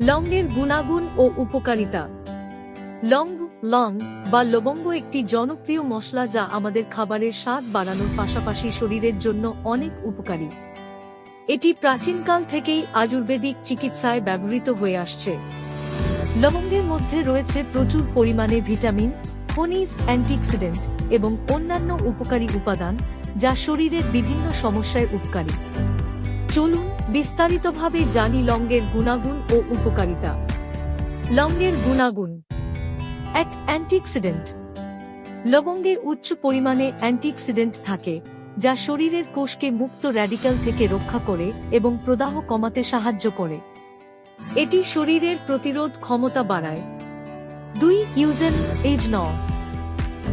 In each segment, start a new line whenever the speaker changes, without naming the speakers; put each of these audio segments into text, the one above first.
লংয়ের গুণাগুণ ও উপকারিতা। Long long বা লবঙ্গ একটি জনপ্রিয় মশলা যা আমাদের খাবারের স্বাদ বাড়ানোর পাশাপাশি শরীরের জন্য অনেক উপকারী। এটি প্রাচীনকাল থেকেই আয়ুর্বেদিক চিকিৎসায় ব্যবহৃত হয়ে আসছে। লবঙ্গের মধ্যে রয়েছে প্রচুর পরিমাণে ভিটামিন, খনিজ অ্যান্টিঅক্সিডেন্ট এবং অন্যান্য উপকারী উপাদান যা শরীরের বিভিন্ন সমস্যায় উপকারী। চলুন বিস্তারিতভাবে জানি লঙ্গের গুণাগুণ ও উপকারিতা। লঙ্গের গুণাগুণ। এক অ্যান্টিঅক্সিডেন্ট। লবঙ্গে উচ্চ পরিমাণে অ্যান্টিঅক্সিডেন্ট থাকে, যা শরীরের কোষকে মুক্ত র্যাডিক্যাল থেকে রক্ষা করে এবং প্রদাহ কমাতে সাহায্য করে। এটি শরীরের প্রতিরোধ ক্ষমতা বাড়ায়। দুই ইউজেন এজ ন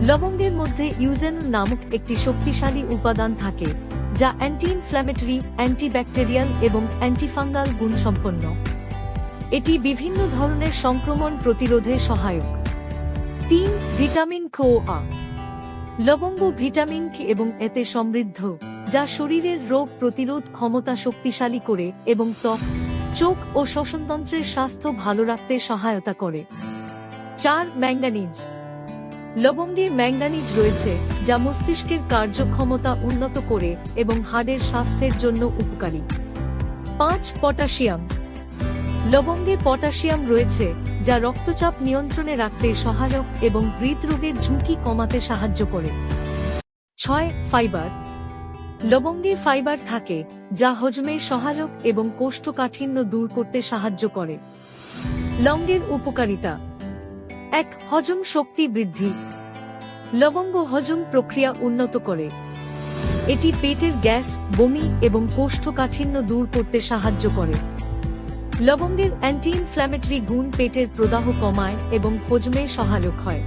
লবঙ্গের মধ্যে ইউজেন নামক একটি শক্তিশালী উপাদান থাকে যা অ্যান্টি ইনফ্ল্যামেটরি অ্যান্টিব্যাকটেরিয়াল এবং অ্যান্টিফাঙ্গাল গুণসম্পন্ন। এটি বিভিন্ন ধরনের সংক্রমণ প্রতিরোধে সহায়ক। তিন, ভিটামিন আ। লবঙ্গ, ভিটামিন কে এবং এতে সমৃদ্ধ, যা শরীরের রোগ প্রতিরোধ ক্ষমতা শক্তিশালী করে এবং ত্বক, চোখ ও শ্বসনতন্ত্রের স্বাস্থ্য ভালো রাখতে সহায়তা করে। চার, ম্যাঙ্গানিজ। লবঙ্গে ম্যাঙ্গানিজ রয়েছে, যা মস্তিষ্কের কার্যক্ষমতা উন্নত করে এবং হাড়ের স্বাস্থ্যের জন্য উপকারী। পাঁচ, পটাশিয়াম। লবঙ্গে পটাশিয়াম রয়েছে, যা রক্তচাপ নিয়ন্ত্রণে রাখতে সহায়ক এবং হৃদরোগের ঝুঁকি কমাতে সাহায্য করে। ছয়, ফাইবার। লবঙ্গে ফাইবার থাকে, যা হজমের সহায়ক এবং কোষ্ঠকাঠিন্য দূর করতে সাহায্য করে। লঙ্গের উপকারিতা। এক হজম শক্তি বৃদ্ধি। লবঙ্গ হজম প্রক্রিয়া উন্নত করে। এটি পেটের গ্যাস, বমি এবং কোষ্ঠকাঠিন্য দূর করতে সাহায্য করে। লবঙ্গের অ্যান্টি ইনফ্ল্যামেটরি গুণ পেটের প্রদাহ কমায় এবং হজমে সহায়ক হয়।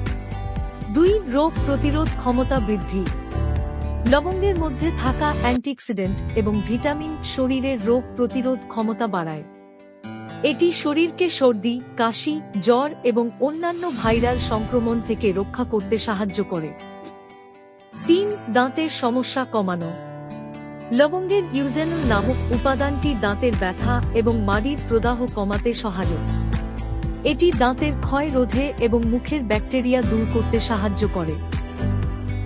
দুই, রোগ প্রতিরোধ ক্ষমতা বৃদ্ধি। লবঙ্গের মধ্যে থাকা অ্যান্টিঅক্সিডেন্ট এবং ভিটামিন শরীরের রোগ প্রতিরোধ ক্ষমতা বাড়ায়। এটি শরীরকে সর্দি, কাশি, জ্বর এবং অন্যান্য ভাইরাল সংক্রমণ থেকে রক্ষা করতে সাহায্য করে। তিন, দাঁতের সমস্যা কমানো। লবঙ্গের ইউজেনল নামক উপাদানটি দাঁতের ব্যথা এবং মাড়ির প্রদাহ কমাতে সহায়ক। এটি দাঁতের ক্ষয় রোধে এবং মুখের ব্যাকটেরিয়া দূর করতে সাহায্য করে।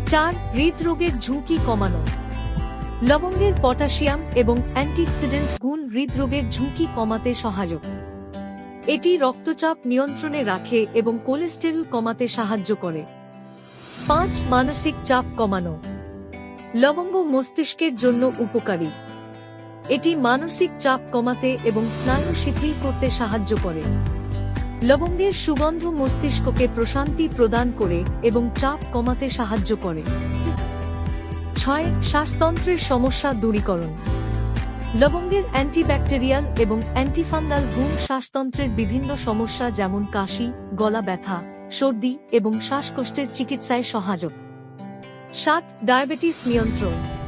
চার, হৃদরোগের ঝুঁকি কমানো। লবঙ্গের পটাশিয়াম এবং অ্যান্টিঅক্সিডেন্ট গুণ হৃদরোগের ঝুঁকি কমাতে সহায়ক এটি রক্তচাপ নিয়ন্ত্রণে রাখে এবং কোলেস্টেরল কমাতে সাহায্য করে। পাঁচ, মানসিক চাপ কমানো। লবঙ্গ মস্তিষ্কের জন্য উপকারী। এটি মানসিক চাপ কমাতে এবং স্নায়ু শিথিল করতে সাহায্য করে। লবঙ্গের সুগন্ধ মস্তিষ্ককে প্রশান্তি প্রদান করে এবং চাপ কমাতে সাহায্য করে। ছয় শ্বাসতন্ত্রের সমস্যা দূরীকরণ। লবঙ্গের অ্যান্টিব্যাকটেরিয়াল এবং অ্যান্টিফাঙ্গাল গুণ শ্বাসতন্ত্রের বিভিন্ন সমস্যা যেমন কাশি, গলা ব্যথা, সর্দি এবং শ্বাসকষ্টের চিকিৎসায় সহায়ক। সাত ডায়াবেটিস নিয়ন্ত্রণ।